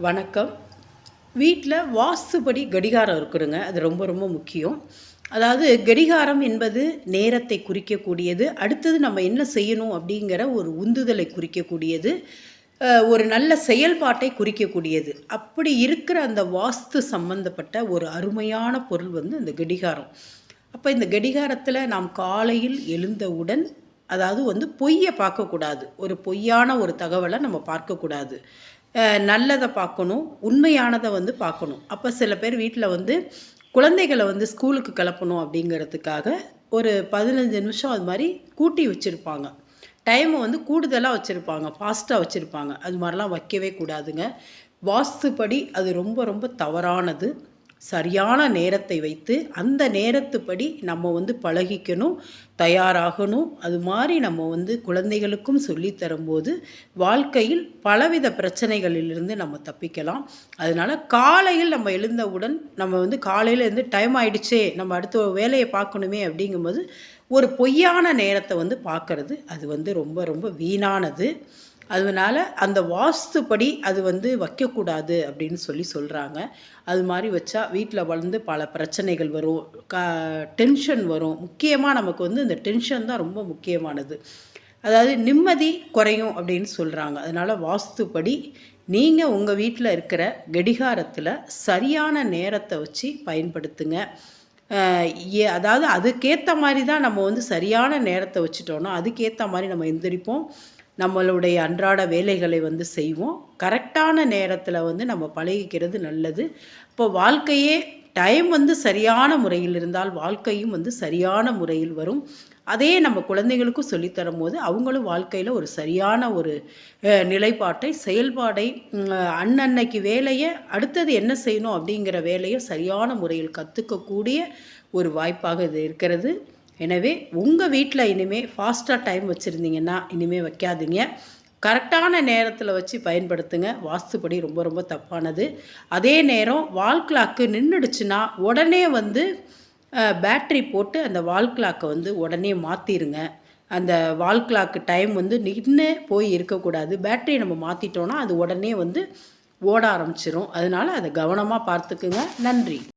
வணக்கம். வீட்டில் வாஸ்துபடி கடிகாரம் இருக்குதுங்க. அது ரொம்ப ரொம்ப முக்கியம். அதாவது கடிகாரம் என்பது நேரத்தை குறிக்கக்கூடியது. அடுத்தது நம்ம என்ன செய்யணும் அப்படிங்கிற ஒரு உந்துதலை குறிக்கக்கூடியது. ஒரு நல்ல செயல்பாட்டை குறிக்கக்கூடியது. அப்படி இருக்கிற அந்த வாஸ்து சம்பந்தப்பட்ட ஒரு அருமையான பொருள் வந்து இந்த கடிகாரம். அப்போ இந்த கடிகாரத்தில் நாம் காலையில் எழுந்தவுடன் அதாவது வந்து பொய்யை பார்க்கக்கூடாது. ஒரு பொய்யான ஒரு தகவலை நம்ம பார்க்கக்கூடாது. நல்லதை பார்க்கணும் உண்மையானதை வந்து பார்க்கணும். அப்போ சில பேர் வீட்டில் வந்து குழந்தைகளை வந்து ஸ்கூலுக்கு கிளப்பணும் அப்படிங்கிறதுக்காக ஒரு பதினஞ்சு நிமிஷம் அது மாதிரி கூட்டி வச்சுருப்பாங்க. டைமை வந்து கூடுதலாக வச்சுருப்பாங்க ஃபாஸ்ட்டாக வச்சுருப்பாங்க. அது மாதிரிலாம் வைக்கவே கூடாதுங்க. வாஸ்துப்படி அது ரொம்ப ரொம்ப தவறானது. சரியான நேரத்தை வைத்து அந்த நேரத்துப்படி நம்ம வந்து பழகிக்கணும் தயாராகணும். அது மாதிரி நம்ம வந்து குழந்தைகளுக்கும் சொல்லித்தரும்போது வாழ்க்கையில் பலவித பிரச்சனைகளிலிருந்து நம்ம தப்பிக்கலாம். அதனால் காலையில் நம்ம எழுந்தவுடன் நம்ம வந்து காலையில் இருந்து டைம் ஆகிடுச்சே நம்ம அடுத்த வேலையை பார்க்கணுமே அப்படிங்கும்போது ஒரு பொய்யான நேரத்தை வந்து பார்க்கறது அது வந்து ரொம்ப ரொம்ப வீணானது. அதனால் அந்த வாஸ்துப்படி அது வந்து வைக்கக்கூடாது அப்படின்னு சொல்லி சொல்கிறாங்க அது மாதிரி வச்சா வீட்டில் வளர்ந்து பல பிரச்சனைகள் வரும். க டென்ஷன் வரும். முக்கியமாக நமக்கு வந்து இந்த டென்ஷன் தான் ரொம்ப முக்கியமானது. அதாவது நிம்மதி குறையும் அப்படின்னு சொல்கிறாங்க அதனால் வாஸ்துப்படி நீங்கள் உங்கள் வீட்டில் இருக்கிற கடிகாரத்தில் சரியான நேரத்தை வச்சு பயன்படுத்துங்க. ஏ அதாவது அதுக்கேற்ற மாதிரி தான் நம்ம வந்து சரியான நேரத்தை வச்சுட்டோன்னா அதுக்கேற்ற மாதிரி நம்ம எந்திரிப்போம். நம்மளுடைய அன்றாட வேலைகளை வந்து செய்வோம். கரெக்டான நேரத்தில் வந்து நம்ம பழகிக்கிறது நல்லது. இப்போ வாழ்க்கையே டைம் வந்து சரியான முறையில் இருந்தால் வாழ்க்கையும் வந்து சரியான முறையில் வரும். அதே நம்ம குழந்தைகளுக்கும் சொல்லித்தரும் போது அவங்களும் வாழ்க்கையில் ஒரு சரியான ஒரு நிலைப்பாட்டை செயல்பாடை அன்னன்னைக்கு வேலையை அடுத்தது என்ன செய்யணும் அப்படிங்கிற வேலையை சரியான முறையில் கற்றுக்கக்கூடிய ஒரு வாய்ப்பாக இது இருக்கிறது. எனவே உங்கள் வீட்டில் இனிமேல் ஃபாஸ்ட்டாக டைம் வச்சுருந்தீங்கன்னா இனிமேல் வைக்காதீங்க. கரெக்டான நேரத்தில் வச்சு பயன்படுத்துங்க. வாஸ்துப்படி ரொம்ப ரொம்ப தப்பானது. அதே நேரம் வால் கிளாக்கு நின்றுடுச்சுன்னா உடனே வந்து பேட்ரி போட்டு அந்த வால் கிளாக்கை வந்து உடனே மாற்றிடுங்க அந்த வால் கிளாக்கு டைம் வந்து நின்று போய் இருக்கக்கூடாது. பேட்டரி நம்ம மாற்றிட்டோன்னா அது உடனே வந்து ஓட ஆரம்பிச்சிடும் அதனால் அதை கவனமாக பார்த்துக்குங்க. நன்றி.